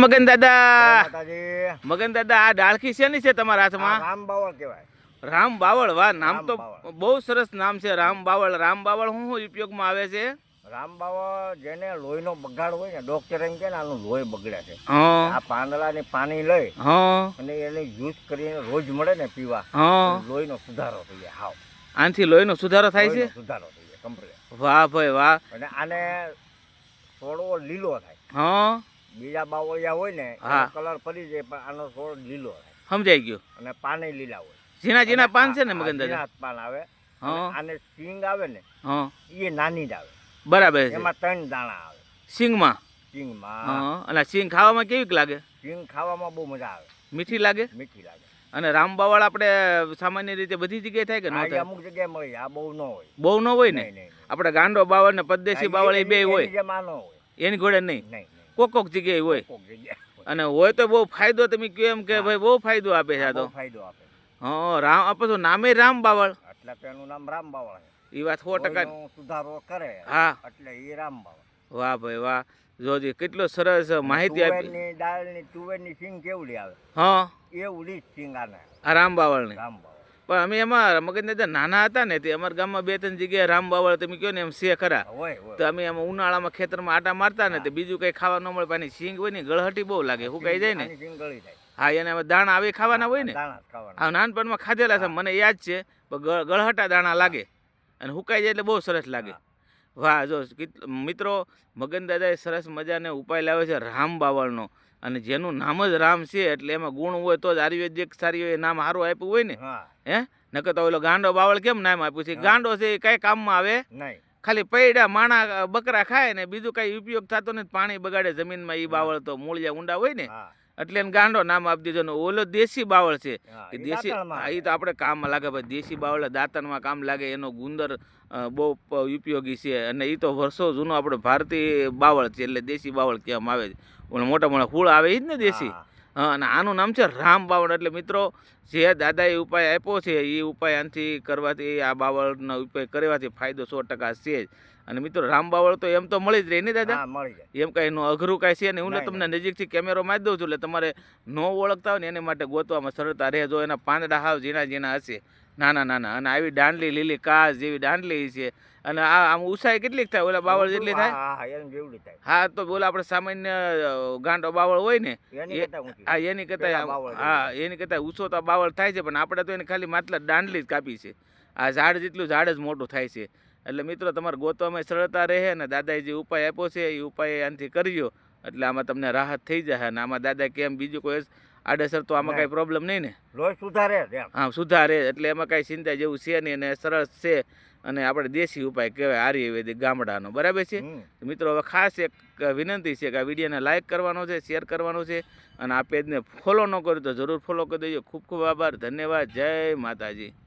મગન દાદા મગન દાદા આ ડાળખી શેની છે તમારા હાથમાં? રામ બાવળ કહેવાય. રામ બાવળ વાહ નામ તો બહુ સરસ નામ છે રામ બાવળ. રામ બાવળ શું ઉપયોગમાં આવે છે? રામ બાવળ જેને લોહીનો બગાડ હોય ને ડોક્ટર એમ કે ને આનું લોહી બગડે છે. હા. આ પાંદડાની પાણી લઈ હા. અને એને યુઝ કરીને રોજ મળે ને પીવા. હા. લોહીનો સુધારો થઈ જાય હાવ. આનાથી લોહીનો સુધારો થાય છે? સુધારો થઈ જાય કમ્પ્લીટ વાહ ભાઈ વાહ. અને આને થોડો લીલો થાય. હા. બીજા બાવળિયા હોય ને. કલર ફરી જાય પણ આનો છોડ લીલો સમજાઈ ગયો. અને પાને લીલા હોય. ઝીણા ઝીણા પાન છે ને મગન દાદા પાન આવે. અને સિંગ આવે ને એ નાની જ આવે. બરાબર છે. એમાં ત્રણ દાણા આવે. સિંગમાં? સિંગમાં. અને સિંગ ખાવામાં કેવીક લાગે? સિંગ ખાવામાં બહુ મજા આવે. મીઠી લાગે? મીઠી લાગે. અને રામ બાવળ આપણે સામાન્ય રીતે બધી જગ્યાએ થાય કે ન થાય? અમુક જગ્યાએ મળી આ બહુ ન હોય. બહુ ન હોય ને. આપણે ગાંડો બાવળ ને પદ્દેશી બાવળ એ બે હોય. એની ઘોડે નહીં નહીં. કોક કોક જગ્યાએ હોય. કોક જગ્યાએ અને હોય તો બહુ ફાયદો તમે કહો એમ કે ભાઈ બહુ ફાયદો આપે છે આ તો. ફાયદો આપે. હા રામ આપે તો નામે રામ બાવળ. એટલે પેલું નામ રામ બાવળ એ વાત સો ટકા સુધારો કરે હા. એટલે એ રામ બાવળ. વાહ ભાઈ વાહ. જોજી કેટલો સરસ માહિતી આપી. દાળની તુવેરની સિંગ કેવડી આવે? હા. એવડી ઉડી સિંગ આને. આ રામ બાવળની. રામ પણ અમે એમાં મગજને નાના હતા ને તે અમારા ગામમાં બે ત્રણ જગ્યાએ રામ બાવળ તમે કહો ને એમ છે ખરા. તો અમે એમાં ઉનાળામાં ખેતરમાં આટા મારતા ને તે બીજું કંઈ ખાવા ન મળે પાણી સિંગ હોય ને ગળહટી બહુ લાગે હુકાઈ જાય ને? હા એને અમે દાણા આવે ખાવાના હોય ને? હા આ નાનપણમાં ખાધેલા છે મને યાદ છે પણ ગળહટા દાણા લાગે. અને હુકાઈ જાય એટલે બહુ સરસ લાગે. વાહ જો મિત્રો મગન દાદાએ સરસ મજાને ઉપાય લાવ્યો છે રામ બાવળનો. અને જેનું નામ જ રામ છે એટલે એમાં ગુણ હોય તો જ આયુર્વેદિક સારી હોય નામ સારું આપ્યું હોય ને. હે. નકર તો ઓલો ગાંડો બાવળ કેમ નામ આપ્યું છે? ગાંડો છે એ કઈ કામમાં આવે? નહીં. ખાલી પૈડા માણા બકરા ખાય ને બીજું કઈ ઉપયોગ થતો નથી. પાણી બગાડે જમીનમાં એ બાવળ તો મૂળિયા ઊંડા હોય ને. એટલે એને ગાંડો નામ આપી દીધો ને ઓલો દેશી બાવળ છે. એ દેશી એ તો આપણે કામમાં લાગે ભાઈ દેશી બાવળ દાંતણમાં કામ લાગે એનો ગુંદર બહુ ઉપયોગી છે. અને એ તો વર્ષો જૂનો આપણે ભારતીય બાવળ છે એટલે દેશી બાવળ કહેવામાં આવે છે. મોટા મોટા ફૂળ આવે એ જ ને દેશી. અને આનું નામ છે રામ બાવળ. એટલે મિત્રો જે દાદાએ ઉપાય આપ્યો છે એ ઉપાય આનાથી કરવાથી આ બાવળનો ઉપાય કરવાથી ફાયદો સો ટકા છે જ. અને મિત્રો રામ બાવળ તો એમ તો મળી જ રહે ને દાદા? મળી જાય. એમ કાંઈ એનું અઘરું કાંઈ છે નહીં? હું તમને નજીકથી કેમેરો મારી દઉં છું એટલે તમારે ન ઓળખતા હોય ને એને માટે ગોતવામાં સરળતા રહે જો એના પાંદડા હાવ ઝીણા ઝીણા હશે. નાના નાના. અને આવી દાંડલી લીલી કાચ જેવી દાંડલી છે. અને આ આમ ઉસાઈ કેટલીક થાય? ઓલા બાવળ જેટલી થાય? હા તો બોલા આપણે સામાન્ય ગાંડો બાવળ હોય ને. હા એની કરતા હા એની કરતા ઊંચો તો બાવળ થાય છે પણ આપણે તો એને ખાલી માત્ર દાંડલી જ કાપી છે. આ ઝાડ જેટલું ઝાડ જ મોટું થાય છે. એટલે મિત્રો તમારે ગોતવામાં સરળતા રહે અને દાદાએ જે ઉપાય આપ્યો છે એ ઉપાય આનાથી કરજો એટલે આમાં તમને રાહત થઈ જાય અને આમાં દાદા કેમ બીજું કોઈ આડેસર તો આમાં કઈ પ્રોબ્લેમ નહીં ને? લોહી સુધારે હા સુધારે એટલે એમાં કાંઈ ચિંતા જેવું છે નહીં અને સરળ છે. અને આપણે દેશી ઉપાય કહેવાય આયુર્વેદિક ગામડાનો. બરાબર છે? મિત્રો હવે ખાસ એક વિનંતી છે કે આ વિડીયોને લાઇક કરવાનો છે શેર કરવાનો છે અને આ પેજને ફોલો ન કર્યું તો જરૂર ફોલો કરી દેજો. ખૂબ ખૂબ આભાર ધન્યવાદ. જય માતાજી.